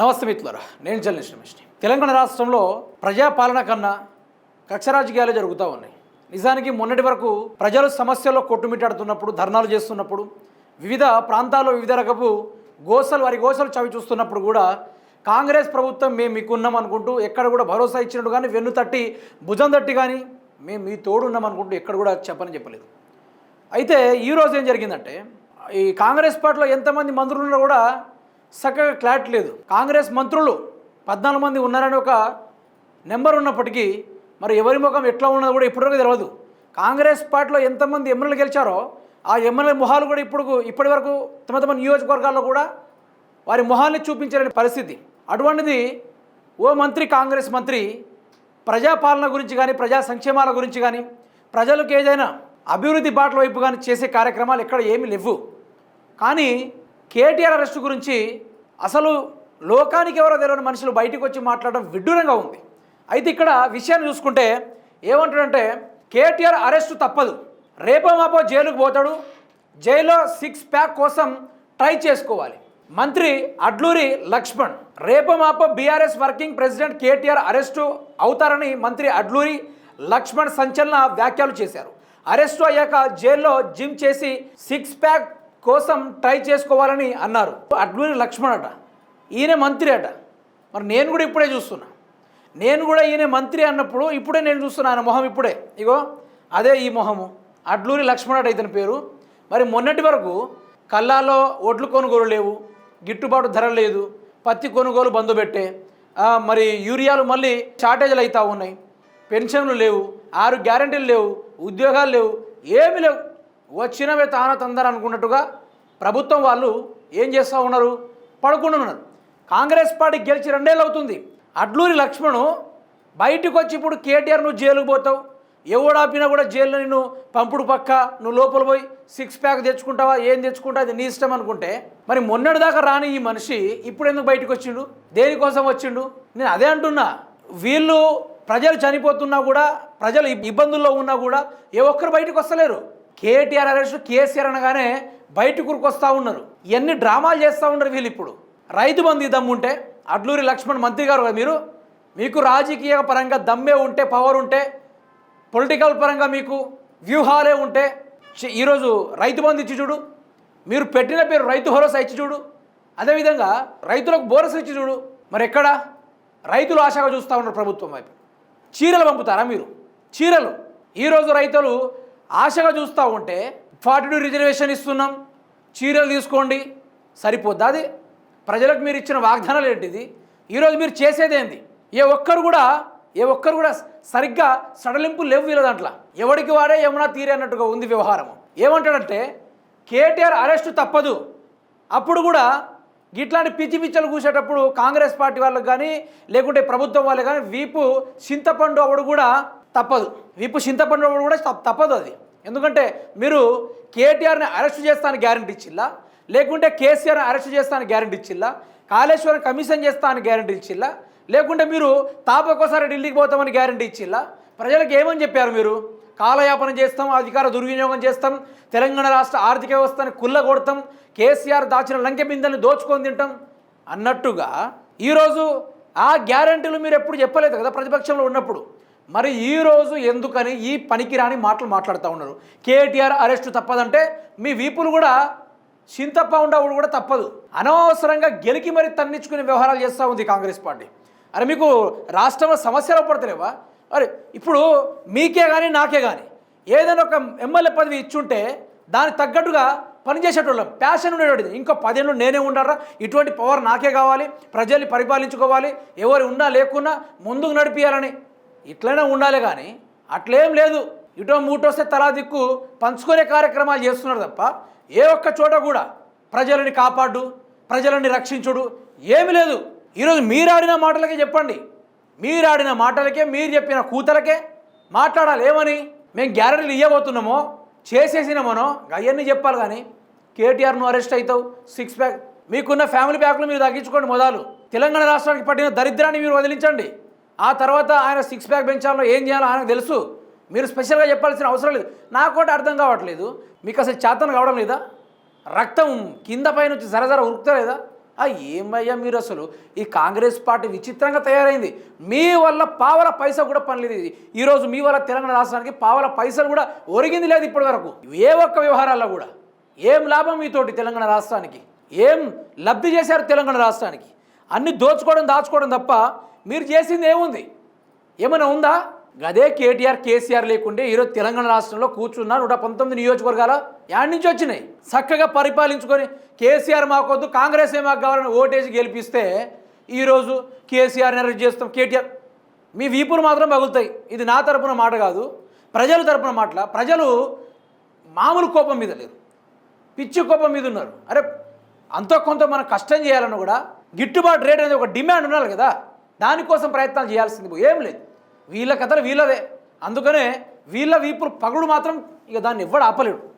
నమస్తే మిత్రులారా నేను జర్నలిస్ట్ రమేష్ని తెలంగాణ రాష్ట్రంలో ప్రజాపాలన కన్నా కక్ష రాజకీయాలు జరుగుతూ ఉన్నాయి. నిజానికి మొన్నటి వరకు ప్రజలు సమస్యల్లో కొట్టుమిట్టాడుతున్నప్పుడు ధర్నాలు చేస్తున్నప్పుడు వివిధ ప్రాంతాల్లో వివిధ రకపు గోసలు వారి గోసలు చవి చూస్తున్నప్పుడు కూడా కాంగ్రెస్ ప్రభుత్వం మేము మీకున్నాం అనుకుంటూ ఎక్కడ కూడా భరోసా ఇచ్చినట్టు కానీ వెన్ను తట్టి భుజం తట్టి కానీ మేము మీ తోడున్నాం అనుకుంటూ ఎక్కడ కూడా చెప్పని చెప్పలేదు. అయితే ఈరోజు ఏం జరిగిందంటే ఈ కాంగ్రెస్ పార్టీలో ఎంతమంది మంత్రులు కూడా చక్కగా క్లారిటీ లేదు. కాంగ్రెస్ మంత్రులు పద్నాలుగు మంది ఉన్నారని ఒక నెంబర్ ఉన్నప్పటికీ మరి ఎవరి ముఖం ఎట్లా ఉన్నదో కూడా ఇప్పటివరకు తెలియదు కాంగ్రెస్ పార్టీలో ఎంతమంది ఎమ్మెల్యేలు గెలిచారో ఆ ఎమ్మెల్యే మొహాలు కూడా ఇప్పుడు ఇప్పటి వరకు తమ తమ నియోజకవర్గాల్లో కూడా వారి మొహాల్ని చూపించలేని పరిస్థితి. అటువంటిది ఓ మంత్రి కాంగ్రెస్ మంత్రి ప్రజాపాలన గురించి కానీ ప్రజా సంక్షేమాల గురించి కానీ ప్రజలకు ఏదైనా అభివృద్ధి బాటల వైపు కానీ చేసే కార్యక్రమాలు ఇక్కడ ఏమీ లేవు. కానీ కేటీఆర్ అరెస్టు గురించి అసలు లోకానికి ఎవరో తెలియని మనుషులు బయటకు వచ్చి మాట్లాడడం విడ్డూరంగా ఉంది. అయితే ఇక్కడ విషయాన్ని చూసుకుంటే ఏమంటాడంటే కేటీఆర్ అరెస్టు తప్పదు. రేపో మాపో జైలుకు పోతాడు. జైల్లో సిక్స్ ప్యాక్ కోసం ట్రై చేసుకోవాలి. మంత్రి అడ్లూరి లక్ష్మణ్ రేపో మాపో BRS working president KTR arrest అవుతారని మంత్రి అడ్లూరి లక్ష్మణ్ సంచలన వ్యాఖ్యలు చేశారు. అరెస్టు అయ్యాక జైల్లో జిమ్ చేసి సిక్స్ ప్యాక్ కోసం ట్రై చేసుకోవాలని అన్నారు. అడ్లూరి లక్ష్మణ్ అట. ఈయన మంత్రి అట. మరి నేను కూడా ఇప్పుడే చూస్తున్నా. నేను కూడా ఈయన మంత్రి అన్నప్పుడు ఇప్పుడే నేను చూస్తున్నా ఆయన మొహం ఇప్పుడే. ఇగో అదే ఈ మొహము. అడ్లూరి లక్ష్మణ్ అట ఇతని పేరు. మరి మొన్నటి వరకు కల్లాలో ఒడ్లు కొనుగోలు లేవు గిట్టుబాటు ధర లేదు పత్తి కొనుగోలు బంద్ పెట్టే మరి యూరియాలు మళ్ళీ షార్టేజ్లు అవుతూ ఉన్నాయి. పెన్షన్లు లేవు ఆరు గ్యారంటీలు లేవు ఉద్యోగాలు లేవు ఏమి లేవు. వచ్చినవే తాన తందర అనుకున్నట్టుగా ప్రభుత్వం వాళ్ళు ఏం చేస్తూ ఉన్నారు? పడుకుంటూ ఉన్నారు. కాంగ్రెస్ పార్టీ గెలిచి రెండేళ్ళు అవుతుంది. అడ్లూరి లక్ష్మణు బయటకు వచ్చి ఇప్పుడు కేటీఆర్ నువ్వు జైలుకు పోతావు. ఎవడాపినా కూడా జైల్లో నిన్ను పంపుడు పక్క నువ్వు లోపల పోయి సిక్స్ ప్యాక్ తెచ్చుకుంటావా? ఏం తెచ్చుకుంటావు అది నీ ఇష్టం అనుకుంటే. మరి మొన్నటిదాకా రాని ఈ మనిషి ఇప్పుడు ఎందుకు బయటకు వచ్చిండు? దేనికోసం వచ్చిండు? నేను అదే అంటున్నా. వీళ్ళు ప్రజలు చనిపోతున్నా కూడా ప్రజలు ఇబ్బందుల్లో ఉన్నా కూడా ఏ ఒక్కరు బయటకు వస్తలేరు. కేటీఆర్ అరెస్ట్ కేసీఆర్ అనగానే బయటకు వస్తూ ఉన్నారు. ఎన్ని డ్రామాలు చేస్తూ ఉన్నారు వీళ్ళు ఇప్పుడు రైతు బంధు దమ్ముంటే అడ్లూరి లక్ష్మణ్ మంత్రి గారు కదా మీరు? మీకు రాజకీయ పరంగా దమ్మే ఉంటే పవర్ ఉంటే పొలిటికల్ పరంగా మీకు వ్యూహాలే ఉంటే ఈరోజు రైతు బంధు ఇచ్చి చూడు. మీరు పెట్టిన పేరు రైతు భరోసా ఇచ్చి చూడు. అదేవిధంగా రైతులకు బోనస్ ఇచ్చి చూడు. మరి ఎక్కడ? రైతులు ఆశగా చూస్తూ ఉన్నారు ప్రభుత్వం వైపు. చీరలు పంపుతారా మీరు? చీరలు. ఈరోజు రైతులు ఆశగా చూస్తూ ఉంటే ఫార్టీ టూ రిజర్వేషన్ ఇస్తున్నాం. చీరలు తీసుకోండి. సరిపోద్దా అది? ప్రజలకు మీరు ఇచ్చిన వాగ్దానాలు ఏంటిది? ఈరోజు మీరు చేసేదేంది ఏ ఒక్కరు కూడా ఏ ఒక్కరు కూడా సరిగ్గా సడలింపు లేవు వీళ్ళ దాంట్లో. ఎవడికి వాడే ఏమన్నా తీరే అన్నట్టుగా ఉంది వ్యవహారం ఏమంటాడంటే కేటీఆర్ అరెస్టు తప్పదు. అప్పుడు కూడా ఇట్లాంటి పిచ్చి పిచ్చలు కూసేటప్పుడు కాంగ్రెస్ పార్టీ వాళ్ళకి కానీ లేకుంటే ప్రభుత్వం వాళ్ళకి కానీ వీపు చింతపండు అవడు కూడా తప్పదు. విప్పు చింతపండు కూడా తప్ప- తప్పదు అది. ఎందుకంటే మీరు కేటీఆర్ని అరెస్ట్ చేస్తాను గ్యారంటీ ఇచ్చిల్లా? లేకుంటే కేసీఆర్ని అరెస్ట్ చేస్తాను గ్యారంటీ ఇచ్చిల్లా? కాళేశ్వరం కమిషన్ చేస్తానికి గ్యారంటీ ఇచ్చిల్లా? లేకుంటే మీరు తాపకోసారి ఢిల్లీకి పోతామని గ్యారంటీ ఇచ్చిల్లా? ప్రజలకు ఏమని చెప్పారు మీరు? కాలయాపన చేస్తాం అధికార దుర్వినియోగం చేస్తాం తెలంగాణ రాష్ట్ర ఆర్థిక వ్యవస్థని కుల్లగొడతాం కేసీఆర్ దాచిన లంకె బిందెల్ని దోచుకొని తింటాం అన్నట్టుగా ఈరోజు ఆ గ్యారంటీలు మీరు ఎప్పుడు చెప్పలేదు కదా ప్రతిపక్షంలో ఉన్నప్పుడు. మరి ఈరోజు ఎందుకని ఈ పనికిరాని మాటలు మాట్లాడుతూ ఉన్నారు? కేటీఆర్ అరెస్టు తప్పదంటే మీ వీపులు కూడా చింతప్ప ఉండవుడు కూడా తప్పదు. అనవసరంగా గెలికి మరి తన్నించుకునే వ్యవహారాలు చేస్తూ ఉంది కాంగ్రెస్ పార్టీ. అరే మీకు రాష్ట్రంలో సమస్యలు పడతలేవా? అరే ఇప్పుడు మీకే కానీ నాకే కానీ ఏదైనా ఒక ఎమ్మెల్యే పదవి ఇచ్చుంటే దానికి తగ్గట్టుగా పనిచేసేటోళ్ళం ప్యాషన్ ఉండేవాడిది ఇంకో పదేళ్ళు నేనే ఉండారా ఇటువంటి పవర్ నాకే కావాలి. ప్రజల్ని పరిపాలించుకోవాలి. ఎవరు ఉన్నా లేకున్నా ముందుకు నడిపించాలని ఇట్లనే ఉండాలి కానీ అట్లేం లేదు. ఇటో మూటొస్తే తలా దిక్కు పంచుకునే కార్యక్రమాలు చేస్తున్నారు తప్ప ఏ ఒక్క చోట కూడా ప్రజలని కాపాడు ప్రజలని రక్షించుడు ఏమి లేదు. ఈరోజు మీరు ఆడిన మాటలకే చెప్పండి. మీరు ఆడిన మాటలకే మీరు చెప్పిన కూతలకే మాట్లాడాలి. ఏమని? మేము గ్యారెంటీలు ఇవ్వబోతున్నామో చేసేసినామనో అవన్నీ చెప్పాలి కానీ కేటీఆర్ నువ్వు అరెస్ట్ అవుతావు సిక్స్ ప్యాక్ మీకున్న ఫ్యామిలీ ప్యాక్లు మీరు తగ్గించుకోండి మొదలు. తెలంగాణ రాష్ట్రానికి పట్టిన దరిద్రాన్ని మీరు వదిలించండి. ఆ తర్వాత ఆయన సిక్స్ ప్యాక్ పెంచాలో ఏం చేయాలో ఆయనకు తెలుసు. మీరు స్పెషల్గా చెప్పాల్సిన అవసరం లేదు. నాకు కూడా అర్థం కావట్లేదు. మీకు అసలు చేతన కావడం లేదా? రక్తం కింద పైన వచ్చి జరజర ఉరుకుతలేదా ఆ ఏమయ్యా మీరు అసలు? ఈ కాంగ్రెస్ పార్టీ విచిత్రంగా తయారైంది. మీ వల్ల పావల పైసా కూడా పనిలేదు ఇది. ఈరోజు మీ వల్ల తెలంగాణ రాష్ట్రానికి పావల పైసలు కూడా ఒరిగింది లేదు ఇప్పటి వరకు. ఏ ఒక్క వ్యవహారాల్లో కూడా ఏం లాభం మీతోటి తెలంగాణ రాష్ట్రానికి? ఏం లబ్ధి చేశారు తెలంగాణ రాష్ట్రానికి? అన్ని దోచుకోవడం దాచుకోవడం తప్ప మీరు చేసింది ఏముంది? ఏమైనా ఉందా? గదే కేటీఆర్ కేసీఆర్ లేకుంటే ఈరోజు తెలంగాణ రాష్ట్రంలో కూర్చున్న నూట పంతొమ్మిది నియోజకవర్గాల యాడ్ నుంచి వచ్చినాయి. చక్కగా పరిపాలించుకొని కేసీఆర్ మాకొద్దు కాంగ్రెస్ ఏ మాకు కావాలని ఓటేసి గెలిపిస్తే ఈరోజు కేసీఆర్ అరెస్ట్ చేస్తాం. కేటీఆర్ మీ వీపులు మాత్రం పగులుతాయి. ఇది నా తరపున మాట కాదు ప్రజల తరపున మాటల. ప్రజలు మామూలు కోపం మీద లేరు. పిచ్చి కోపం మీద ఉన్నారు. అరే అంతో కొంత మనం కష్టం చేయాలని కూడా గిట్టుబాటు రేట్ అనేది ఒక డిమాండ్ ఉండాలి కదా. దానికోసం ప్రయత్నాలు చేయాల్సింది ఏం లేదు. వీళ్ళ కథలు వీళ్ళదే. అందుకనే వీళ్ళ వీపులు పగుడు మాత్రం ఇక దాన్ని ఎవ్వడు ఆపలేడు.